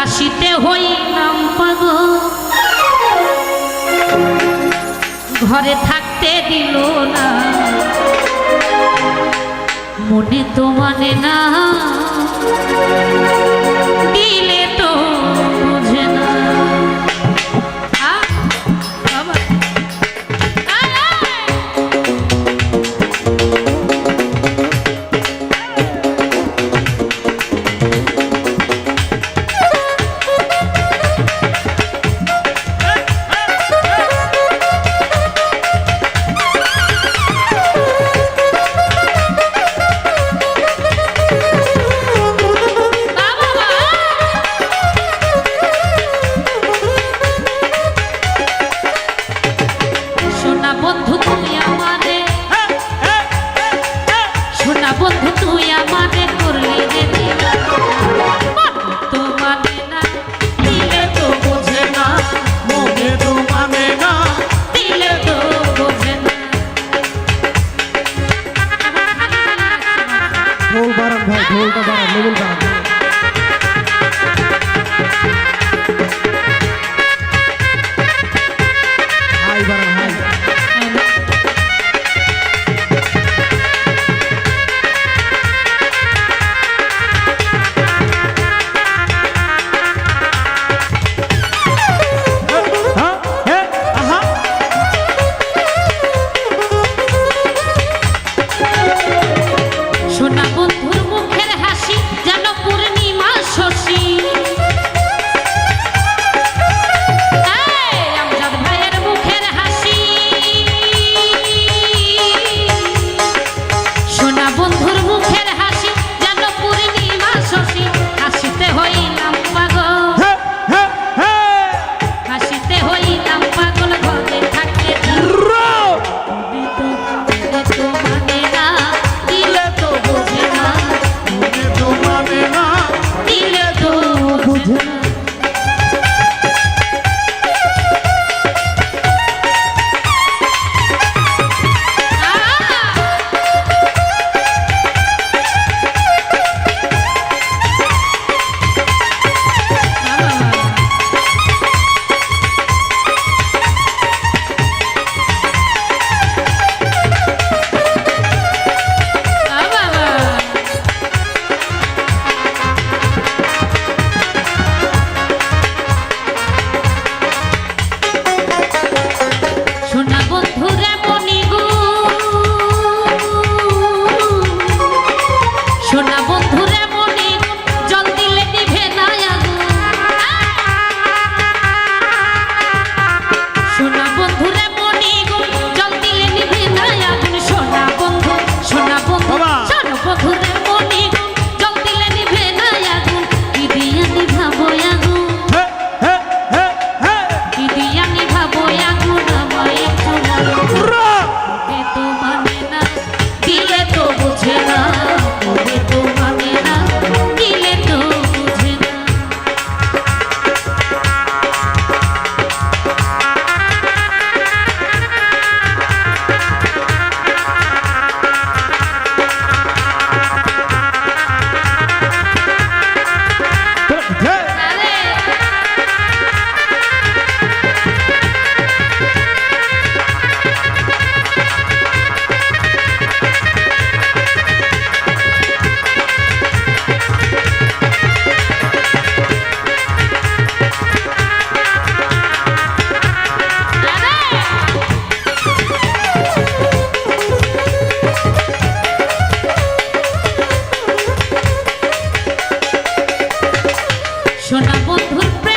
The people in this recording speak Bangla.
হাসিতে হইলাম পাগল। ঘরে থাকতে দিল না। মনে তো মানে না। হ্যাঁ ঢোলটা দাঁড়ান লেবেল দাঁড়ান হাই বাড়ান হাই। বন্ধুর